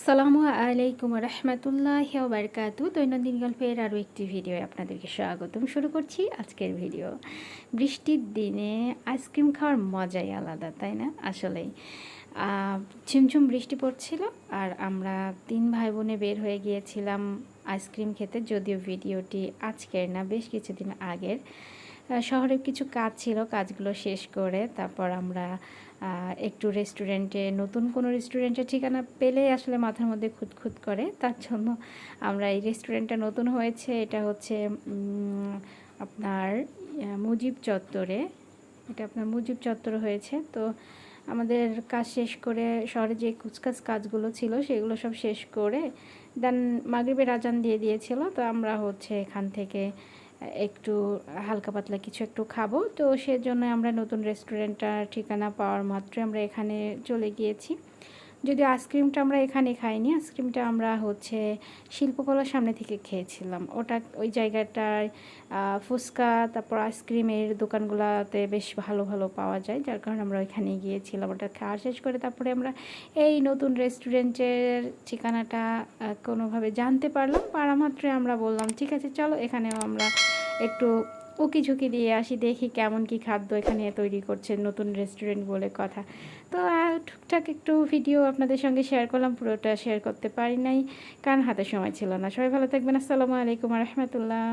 সালামু আলাইকুম রহমতুল্লাহ বারকাতু দৈনন্দিন গল্পের আরও একটি ভিডিও আপনাদেরকে স্বাগতম। শুরু করছি আজকের ভিডিও। বৃষ্টির দিনে আইসক্রিম খাওয়ার মজাই আলাদা, তাই না? আসলেই। ঝুমঝুম বৃষ্টি পড়ছিল আর আমরা তিন ভাই বোনে বের হয়ে গিয়েছিলাম আইসক্রিম খেতে, যদিও ভিডিওটি আজকের না, বেশ কিছুদিন আগের। শহরে কিছু কাজ ছিল, কাজগুলো শেষ করে তারপর আমরা একটু রেস্টুরেন্টে নতুন কোনো রেস্টুরেন্টের ঠিকানা পেলে আসলে মাথার মধ্যে খুঁতখুত করে। তার জন্য আমরা এই রেস্টুরেন্টটা নতুন হয়েছে, এটা হচ্ছে আপনার মুজিব চত্বরে। এটা আপনার মুজিব চত্বর হয়েছে। তো আমাদের কাজ শেষ করে শহরে যে কুচকাচ কাজগুলো ছিল, সেগুলো সব শেষ করে দেন মাগরিবের আজান দিয়ে দিয়েছিল। তো আমরা হচ্ছে এখান থেকে একটু হালকা পাতলা কিছু একটু খাব। তো সেজন্য আমরা নতুন রেস্টুরেন্টটার ঠিকানা পাওয়ার মাত্রই আমরা এখানে চলে গিয়েছি। যদিও আইসক্রিমটা আমরা এখানে খাইনি, আইসক্রিমটা আমরা হচ্ছে শিল্পকলার সামনে থেকে খেয়েছিলাম। ওটা ওই জায়গাটায় ফুচকা, তারপর আইসক্রিমের দোকানগুলোতে বেশ ভালো ভালো পাওয়া যায়। যার কারণে আমরা ওইখানে গিয়েছিলাম ওটা খাওয়া শেষ করে তারপরে আমরা এই নতুন রেস্টুরেন্টের ঠিকানাটা কোনোভাবে জানতে পারলাম। পারা মাত্রই আমরা বললাম, ঠিক আছে, চলো এখানেও আমরা একটু উকি ঝুঁকি দিয়ে আসি, দেখি কেমন কি খাদ্য এখানে তৈরি করছে নতুন রেস্টুরেন্ট বলে কথা। তো টুকটাক একটু ভিডিও আপনাদের সঙ্গে শেয়ার করলাম, পুরোটা শেয়ার করতে পারি নাই, কারণ হাতে সময় ছিল না। সবাই ভালো থাকবেন, আসসালামু আলাইকুম রহমতুল্লাহ।